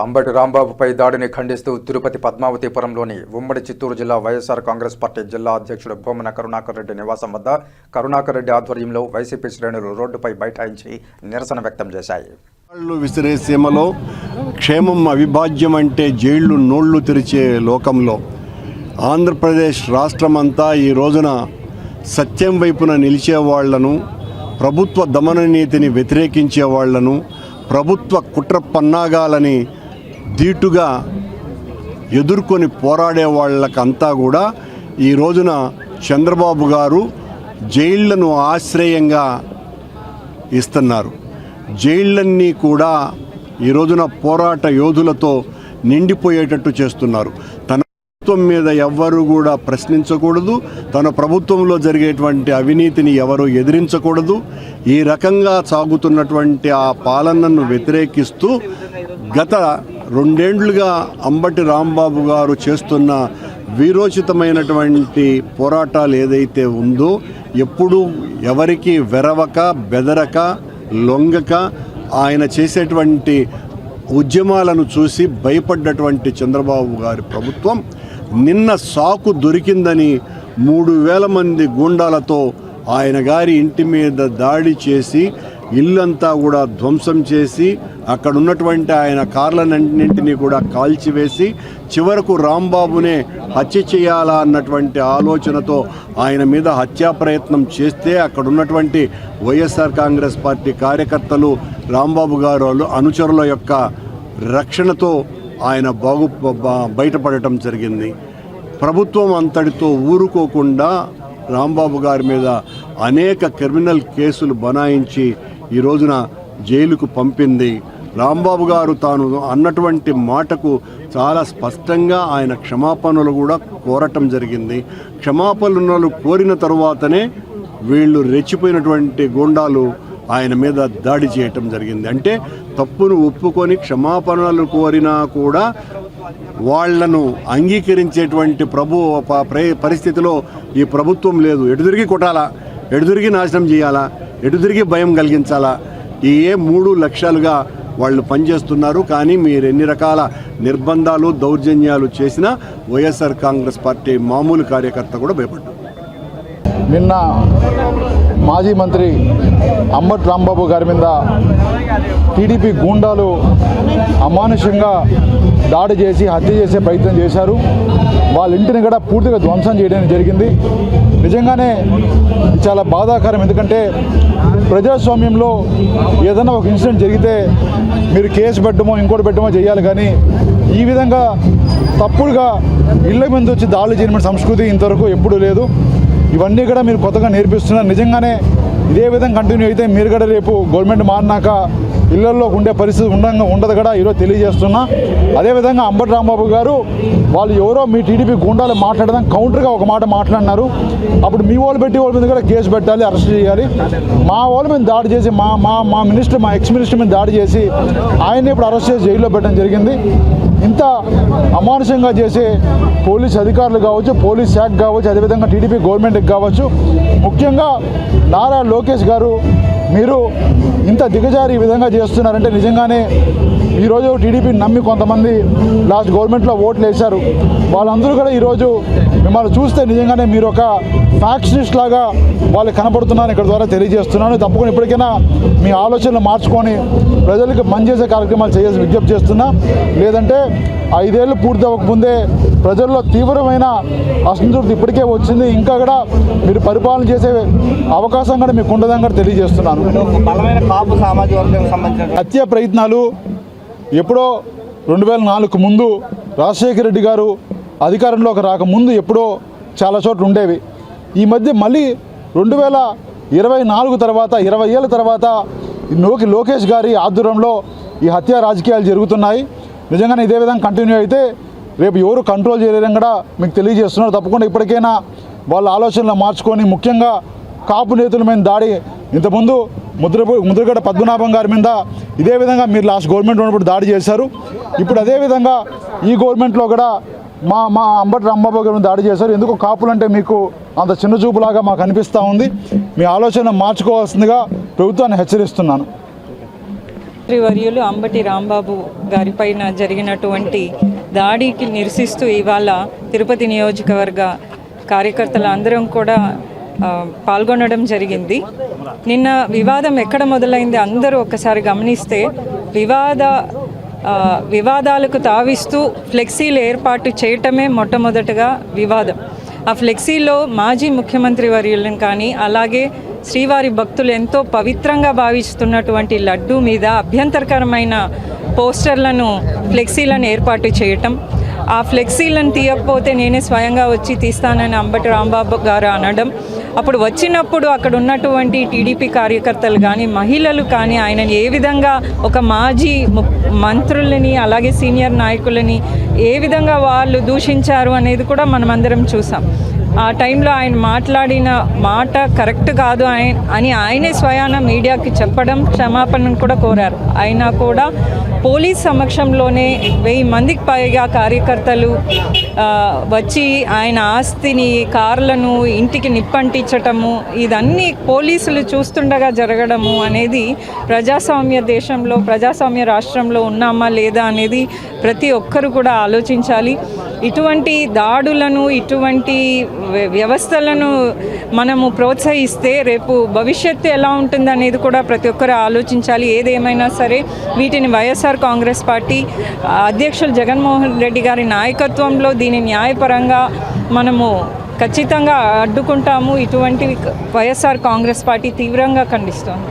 అంబటి రాంబాబుపై దాడిని ఖండిస్తూ తిరుపతి పద్మావతిపురంలోని ఉమ్మడి చిత్తూరు జిల్లా వైఎస్ఆర్ కాంగ్రెస్ పార్టీ జిల్లా అధ్యక్షుడు భూమన కరుణాకర్ రెడ్డి నివాసం వద్ద కరుణాకర్ రెడ్డి ఆధ్వర్యంలో వైసీపీ శ్రేణులు రోడ్డుపై బైఠాయించి నిరసన వ్యక్తం చేశాయి. వాళ్ళు విసిరే సీమలో క్షేమం అవిభాజ్యం అంటే జైళ్ళు నోళ్ళు తెరిచే లోకంలో. ఆంధ్రప్రదేశ్ రాష్ట్రమంతా ఈ రోజున సత్యం వైపున నిలిచే వాళ్ళను ప్రభుత్వ దమన నీతిని వ్యతిరేకించే వాళ్ళను ప్రభుత్వ కుట్ర పన్నాగాలని ధీటుగా ఎదుర్కొని పోరాడే వాళ్ళకంతా కూడా ఈ రోజున చంద్రబాబు గారు జైళ్ళను ఆశ్రయంగా ఇస్తున్నారు. జైళ్ళన్నీ కూడా ఈ రోజున పోరాట యోధులతో నిండిపోయేటట్టు చేస్తున్నారు. తన ప్రభుత్వం మీద ఎవ్వరు కూడా ప్రశ్నించకూడదు. తన ప్రభుత్వంలో జరిగేటువంటి అవినీతిని ఎవరు ఎదిరించకూడదు. ఈ రకంగా సాగుతున్నటువంటి ఆ పాలనను వ్యతిరేకిస్తూ గత రెండేండ్లుగా అంబటి రాంబాబు గారు చేస్తున్న వీరోచితమైనటువంటి పోరాటాలు ఏదైతే ఉందో ఎప్పుడూ ఎవరికి వెరవక బెదరక లొంగక ఆయన చేసేటువంటి ఉద్యమాలను చూసి భయపడ్డటువంటి చంద్రబాబు గారి ప్రభుత్వం నిన్న సాకు దొరికిందని మూడు వేల మంది గూండాలతో ఆయన గారి ఇంటి మీద దాడి చేసి ఇల్లంతా కూడా ధ్వంసం చేసి అక్కడ ఉన్నటువంటి ఆయన కార్లన్నింటినీ కూడా కాల్చివేసి చివరకు రాంబాబునే హత్య చేయాలా అన్నటువంటి ఆలోచనతో ఆయన మీద హత్యా ప్రయత్నం చేస్తే అక్కడ ఉన్నటువంటి వైఎస్ఆర్ కాంగ్రెస్ పార్టీ కార్యకర్తలు రాంబాబు గారు అనుచరుల యొక్క రక్షణతో ఆయన బాగు బయటపడటం జరిగింది. ప్రభుత్వం అంతటితో ఊరుకోకుండా రాంబాబు గారి మీద అనేక క్రిమినల్ కేసులు బనాయించి ఈ రోజున జైలుకు పంపింది. రాంబాబు గారు తాను అన్నటువంటి మాటకు చాలా స్పష్టంగా ఆయన క్షమాపణలు కూడా కోరటం జరిగింది. క్షమాపణలు కోరిన తరువాతనే వీళ్ళు రెచ్చిపోయినటువంటి గూండాలు ఆయన మీద దాడి చేయటం జరిగింది. అంటే తప్పును ఒప్పుకొని క్షమాపణలు కోరినా కూడా వాళ్ళను అంగీకరించేటువంటి ప్రభు ప్ర- పరిస్థితిలో ఈ ప్రభుత్వం లేదు. ఎటుదిరిగి కొట్టాలా? ఎటుదిరిగి నాశనం చేయాలా? ఎటు తిరిగి భయం కలిగించాలా? ఈ ఏ మూడు లక్ష్యాలుగా వాళ్ళు పనిచేస్తున్నారు కానీ మీరు ఎన్ని రకాల నిర్బంధాలు దౌర్జన్యాలు చేసినా వైఎస్ఆర్ కాంగ్రెస్ పార్టీ మామూలు కార్యకర్త కూడా భయపడ్డారు. నిన్న మాజీ మంత్రి అంబట్ రాంబాబు గారి మీద టీడీపీ గూండాలు అమానుషంగా దాడి చేసి హత్య చేసే ప్రయత్నం చేశారు. వాళ్ళ ఇంటిని కూడా పూర్తిగా ధ్వంసం చేయడం జరిగింది. నిజంగానే చాలా బాధాకరం. ఎందుకంటే ప్రజాస్వామ్యంలో ఏదైనా ఒక ఇన్సిడెంట్ జరిగితే మీరు కేసు పెట్టడమో ఇంకోటి పెట్టడమో చేయాలి. కానీ ఈ విధంగా తప్పుడుగా ఇళ్ళ మీద వచ్చి దాడులు చేయడం సంస్కృతి ఇంతవరకు ఎప్పుడూ లేదు. ఇవన్నీ కూడా మీరు కొత్తగా నేర్పిస్తున్నారు. నిజంగానే ఇదే విధంగా కంటిన్యూ అయితే మీరు కూడా రేపు గవర్నమెంట్ మారినాక ఇళ్ళలో ఉండే పరిస్థితి ఉండగా ఉండదు కూడా ఈరోజు తెలియజేస్తున్నా. అదేవిధంగా అంబటి రాంబాబు గారు వాళ్ళు ఎవరో మీ టీడీపీ గుండాలు మాట్లాడదాం కౌంటర్గా ఒక మాట మాట్లాడినారు. అప్పుడు మీ వాళ్ళు పెట్టి వాళ్ళ మీద కూడా కేసు పెట్టాలి అరెస్ట్ చేయాలి. మా వాళ్ళ మీద దాడి చేసి మా మా మా మినిస్టర్ మా ఎక్స్ మినిస్టర్ మీద దాడి చేసి ఆయన్ని ఇప్పుడు అరెస్ట్ చేసి జైల్లో పెట్టడం జరిగింది. ఇంత అమానుషంగా చేసే పోలీస్ అధికారులు కావచ్చు పోలీస్ శాఖ కావచ్చు అదేవిధంగా టీడీపీ గవర్నమెంట్కి కావచ్చు ముఖ్యంగా నారా లోకేష్ గారు మీరు ఇంత దిగజారి ఈ విధంగా చేస్తున్నారంటే నిజంగానే ఈరోజు టీడీపీని నమ్మి కొంతమంది లాస్ట్ గవర్నమెంట్లో ఓట్లు వేశారు. వాళ్ళందరూ కూడా ఈరోజు మిమ్మల్ని చూస్తే నిజంగానే మీరు ఒక ఫ్యాక్షనిస్ట్ లాగా వాళ్ళు కనపడుతున్నాను ఇక్కడ ద్వారా తెలియజేస్తున్నాను. తప్పకుండా ఇప్పటికైనా మీ ఆలోచనలు మార్చుకొని ప్రజలకు మంచి చేసే కార్యక్రమాలు చేయాల్సి విజ్ఞప్తి చేస్తున్నా. లేదంటే ఐదేళ్ళు పూర్తి అవ్వకముందే ప్రజల్లో తీవ్రమైన అసంతృప్తి ఇప్పటికే వచ్చింది. ఇంకా కూడా మీరు పరిపాలన చేసే అవకాశం కూడా మీకు ఉండదని కూడా తెలియజేస్తున్నాను. హత్య ప్రయత్నాలు ఎప్పుడో రెండు వేల నాలుగు ముందు రాజశేఖర రెడ్డి గారు అధికారంలోకి రాకముందు ఎప్పుడో చాలా చోట్ల ఉండేవి. ఈ మధ్య మళ్ళీ రెండు వేల ఇరవై నాలుగు తర్వాత ఇరవై ఏళ్ళ తర్వాత లోకి లోకేష్ గారి ఆధ్వర్యంలో ఈ హత్య రాజకీయాలు జరుగుతున్నాయి. నిజంగానే ఇదే విధంగా కంటిన్యూ అయితే రేపు ఎవరు కంట్రోల్ చేయలేరని కూడా మీకు తెలియజేస్తున్నారు. తప్పకుండా ఇప్పటికైనా వాళ్ళ ఆలోచనలు మార్చుకొని ముఖ్యంగా కాపు నేతల మీద దాడి. ఇంతకుముందు ముద్ర ముద్రగడ పద్మనాభం గారి మీద ఇదే విధంగా మీరు లాస్ట్ గవర్నమెంట్ ఉన్నప్పుడు దాడి చేశారు. ఇప్పుడు అదే విధంగా ఈ గవర్నమెంట్లో కూడా మా మా అంబటి రాంబాబు గారు దాడి చేశారు. ఎందుకు కాపులు అంటే మీకు అంత చిన్న చూపులాగా మాకు అనిపిస్తూ ఉంది. మీ ఆలోచన మార్చుకోవాల్సిందిగా ప్రభుత్వాన్ని హెచ్చరిస్తున్నాను. వర్యులు అంబటి రాంబాబు గారిపైన జరిగినటువంటి దాడికి నిరసిస్తూ ఇవాళ తిరుపతి నియోజకవర్గ కార్యకర్తలు అందరం కూడా పాల్గొనడం జరిగింది. నిన్న వివాదం ఎక్కడ మొదలైంది అందరూ ఒకసారి గమనిస్తే వివాద వివాదాలకు తావిస్తూ ఫ్లెక్సీలు ఏర్పాటు చేయటమే మొట్టమొదటగా వివాదం. ఆ ఫ్లెక్సీలో మాజీ ముఖ్యమంత్రి వర్యులను కానీ అలాగే శ్రీవారి భక్తులు ఎంతో పవిత్రంగా భావిస్తున్నటువంటి లడ్డు మీద అభ్యంతరకరమైన పోస్టర్లను ఫ్లెక్సీలను ఏర్పాటు చేయటం. ఆ ఫ్లెక్సీలను తీయకపోతే నేనే స్వయంగా వచ్చి తీస్తానని అంబటి రాంబాబు గారు అనడం. అప్పుడు వచ్చినప్పుడు అక్కడ ఉన్నటువంటి టీడీపీ కార్యకర్తలు కానీ మహిళలు కానీ ఆయనని ఏ విధంగా ఒక మాజీ మంత్రులని అలాగే సీనియర్ నాయకులని ఏ విధంగా వాళ్ళు దూషించారు అనేది కూడా మనమందరం చూసాం. ఆ టైంలో ఆయన మాట్లాడిన మాట కరెక్ట్ కాదు ఆయన అని ఆయనే స్వయాన మీడియాకి చెప్పడం క్షమాపణను కూడా కోరారు. అయినా కూడా పోలీస్ సమక్షంలోనే వెయ్యి మందికి పైగా కార్యకర్తలు వచ్చి ఆయన ఆస్తిని కార్లను ఇంటికి నిప్పంటించటము ఇదన్నీ పోలీసులు చూస్తుండగా జరగడము అనేది ప్రజాస్వామ్య దేశంలో ప్రజాస్వామ్య రాష్ట్రంలో ఉన్నామా లేదా అనేది ప్రతి ఒక్కరు కూడా ఆలోచించాలి. ఇటువంటి దాడులను ఇటువంటి వ్యవస్థలను మనము ప్రోత్సహిస్తే రేపు భవిష్యత్తు ఎలా ఉంటుంది అనేది కూడా ప్రతి ఒక్కరు ఆలోచించాలి. ఏదేమైనా సరే వీటిని వైఎస్ఆర్ కాంగ్రెస్ పార్టీ అధ్యక్షులు జగన్మోహన్ రెడ్డి గారి నాయకత్వంలో దీని న్యాయపరంగా మనము ఖచ్చితంగా అడ్డుకుంటాము. ఇటువంటివి వైఎస్ఆర్ కాంగ్రెస్ పార్టీ తీవ్రంగా ఖండిస్తోంది.